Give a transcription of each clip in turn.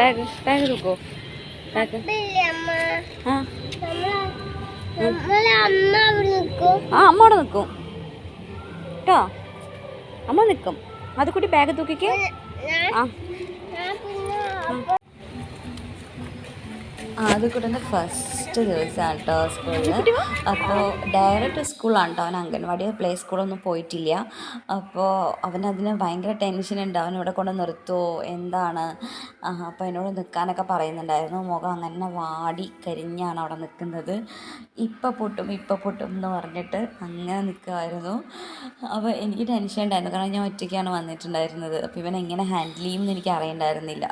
Bag bag എടുക്കോ? Bag ആ. അമ്മ അവിടെ നിൽക്കും കേട്ടോ അമ്മ നിൽക്കും അത് കൂട്ടി ബാഗ് തൂക്കിക്ക്. ആ. അത് കൂടെ ഫസ്റ്റ് ദിവസമാണ് കേട്ടോ സ്കൂളിൽ അപ്പോൾ ഡയറക്റ്റ് സ്കൂളാണ് കേട്ടോ അവൻ അംഗൻവാടി പ്ലേ സ്കൂളൊന്നും പോയിട്ടില്ല. അപ്പോൾ അവനതിന് ഭയങ്കര ടെൻഷൻ ഉണ്ട്. അവൻ ഇവിടെ കൊണ്ട് നിർത്തുമോ എന്താണ്? അപ്പോൾ എന്നോട് നിൽക്കാനൊക്കെ പറയുന്നുണ്ടായിരുന്നു. മുഖം അങ്ങനെ വാടി കരിഞ്ഞാണ് അവിടെ നിൽക്കുന്നത് ഇപ്പം പൊട്ടും ഇപ്പം പൊട്ടും എന്ന് പറഞ്ഞിട്ട് അങ്ങനെ നിൽക്കുമായിരുന്നു അപ്പോൾ എനിക്ക് ടെൻഷൻ ഉണ്ടായിരുന്നു. കാരണം ഞാൻ ഒറ്റയ്ക്കാണ് വന്നിട്ടുണ്ടായിരുന്നത്. അപ്പോൾ ഇവൻ എങ്ങനെ ഹാൻഡിൽ ചെയ്യുമെന്ന് എനിക്ക് അറിയണ്ടായിരുന്നില്ല.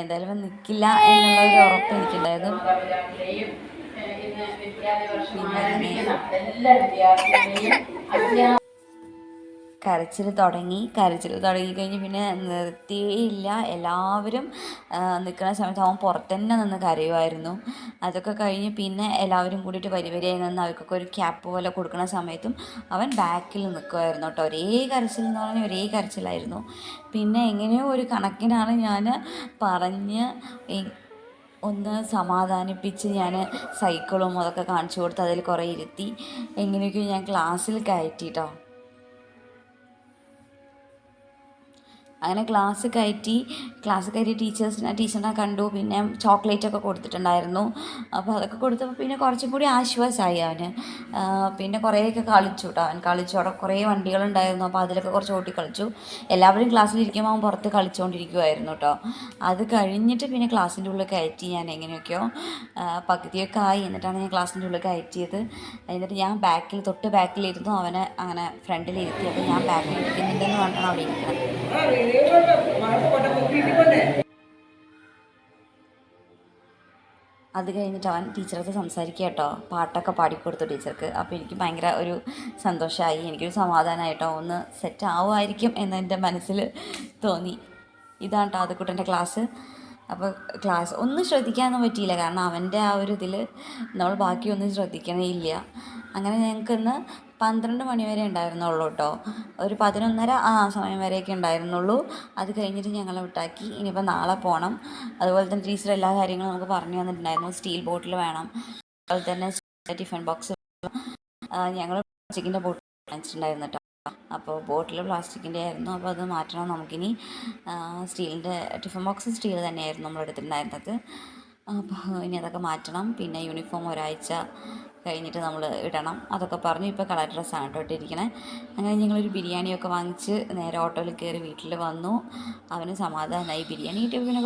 എന്തായാലും ഇവൻ നിൽക്കില്ല എന്നുള്ളൊരു ഉറപ്പ് എനിക്കുണ്ടായിരുന്നു. കരച്ചിൽ തുടങ്ങി കരച്ചിൽ തുടങ്ങി കഴിഞ്ഞ് പിന്നെ നിർത്തിയില്ല. എല്ലാവരും നിൽക്കുന്ന സമയത്ത് അവൻ പുറത്ത് തന്നെ നിന്ന് കരയുമായിരുന്നു. അതൊക്കെ കഴിഞ്ഞ് പിന്നെ എല്ലാവരും കൂടിയിട്ട് വരി വരിയായി നിന്ന് അവർക്കൊക്കെ ഒരു ക്യാപ്പ് പോലെ കൊടുക്കുന്ന സമയത്തും അവൻ ബാക്കിൽ നിൽക്കുമായിരുന്നു കേട്ടോ. ഒരേ കരച്ചിൽ എന്ന് പറഞ്ഞാൽ ഒരേ കരച്ചിലായിരുന്നു. പിന്നെ എങ്ങനെയോ ഒരു കണക്കിനാണ് ഞാൻ പറഞ്ഞ് ഒന്ന് സമാധാനിപ്പിച്ച് ഞാൻ സൈക്കിളും അതൊക്കെ കാണിച്ചു കൊടുത്ത് അതിൽ കുറേ ഇരുത്തി. എങ്ങനെയൊക്കെയോ ഞാൻ ക്ലാസ്സിൽ കയറ്റി കേട്ടോ അങ്ങനെ ക്ലാസ് കയറ്റി ക്ലാസ് കയറ്റി ടീച്ചേഴ്സിനെ ടീച്ചറിനെ കണ്ടു. പിന്നെ ചോക്ലേറ്റ് ഒക്കെ കൊടുത്തിട്ടുണ്ടായിരുന്നു. അപ്പോൾ അതൊക്കെ കൊടുത്തപ്പോൾ പിന്നെ കുറച്ചും കൂടി ആശ്വാസമായി അവന്. പിന്നെ കുറേയൊക്കെ കളിച്ചു കേട്ടോ അവൻ കളിച്ചു. അവിടെ കുറേ വണ്ടികളുണ്ടായിരുന്നു. അപ്പോൾ അതിലൊക്കെ കുറച്ച് ഓട്ടി കളിച്ചു എല്ലാവരും ക്ലാസ്സിലിരിക്കുമ്പോൾ അവൻ പുറത്ത് കളിച്ചുകൊണ്ടിരിക്കുമായിരുന്നു കേട്ടോ അത് കഴിഞ്ഞിട്ട് പിന്നെ ക്ലാസ്സിന്റെ ഉള്ളിൽ കയറ്റി ഞാൻ എങ്ങനെയൊക്കെയോ പകുതിയൊക്കെ ആയി. എന്നിട്ടാണ് ഞാൻ ക്ലാസ്സിന്റെ ഉള്ളിൽ കയറ്റിയത്. എന്നിട്ട് ഞാൻ ബാക്കിൽ തൊട്ട് ബാക്കിലിരുന്നു അവനെ അങ്ങനെ ഫ്രണ്ടിലിരുത്തി. അപ്പോൾ ഞാൻ ബാക്കിൽ ഇരിക്കുന്നുണ്ടെന്ന് പറഞ്ഞാണ് അവിടെ ഇരിക്കുന്നത്. അത് കഴിഞ്ഞിട്ട് അവൻ ടീച്ചർക്ക് സംസാരിക്കുക കേട്ടോ. പാട്ടൊക്കെ പാടിക്കൊടുത്തു ടീച്ചർക്ക്. അപ്പോൾ എനിക്ക് ഭയങ്കര ഒരു സന്തോഷമായി എനിക്കൊരു സമാധാനമായിട്ടോ ഒന്ന് സെറ്റ് ആവുമായിരിക്കും എന്നെന്റെ മനസ്സിൽ തോന്നി. ഇതാണ് കേട്ടോ ആദ്യക്കുട്ടന്റെ ക്ലാസ് അപ്പോൾ ക്ലാസ് ഒന്നും ശ്രദ്ധിക്കാനൊന്നും പറ്റിയില്ല. കാരണം അവന്റെ ആ ഒരു ഇതിൽ നമ്മൾ ബാക്കിയൊന്നും ശ്രദ്ധിക്കണേ ഇല്ല അങ്ങനെ ഞങ്ങൾക്ക് ഇന്ന് പന്ത്രണ്ട് മണിവരെ ഉണ്ടായിരുന്നുള്ളൂ കേട്ടോ. ഒരു പതിനൊന്നര ആ സമയം വരെയൊക്കെ ഉണ്ടായിരുന്നുള്ളൂ. അത് കഴിഞ്ഞിട്ട് ഞങ്ങളെ വിട്ടാക്കി. ഇനിയിപ്പോൾ നാളെ പോകണം അതുപോലെ തന്നെ ടീച്ചർ എല്ലാ കാര്യങ്ങളും നമുക്ക് പറഞ്ഞു തന്നിട്ടുണ്ടായിരുന്നു. സ്റ്റീൽ ബോട്ടിൽ വേണം. അതുപോലെ തന്നെ ടിഫിൻ ബോക്സ് ഞങ്ങൾ ചിക്കന്റെ ബോട്ടിൽ വാങ്ങിച്ചിട്ടുണ്ടായിരുന്നു കേട്ടോ. അപ്പോൾ ബോട്ടിൽ പ്ലാസ്റ്റിക്കിന്റെ ആയിരുന്നു. അപ്പോൾ അത് മാറ്റണം നമുക്കിനി സ്റ്റീലിന്റെ ടിഫിൻ ബോക്സ് സ്റ്റീൽ തന്നെയായിരുന്നു നമ്മൾ എടുത്തിട്ടുണ്ടായിരുന്നത്. അപ്പോൾ ഇനി അതൊക്കെ മാറ്റണം. പിന്നെ യൂണിഫോം ഒരാഴ്ച കഴിഞ്ഞിട്ട് നമ്മൾ ഇടണം. അതൊക്കെ പറഞ്ഞു ഇപ്പോൾ കളർ ഡ്രസ്സാണ് കേട്ടോ ഇട്ടിരിക്കണേ. അങ്ങനെ ഞങ്ങളൊരു ബിരിയാണിയൊക്കെ വാങ്ങിച്ച് നേരെ ഓട്ടോയിൽ കയറി വീട്ടിൽ വന്നു. അവന് സമാധാനമായി ബിരിയാണി കിട്ടിയപ്പോൾ പിന്നെ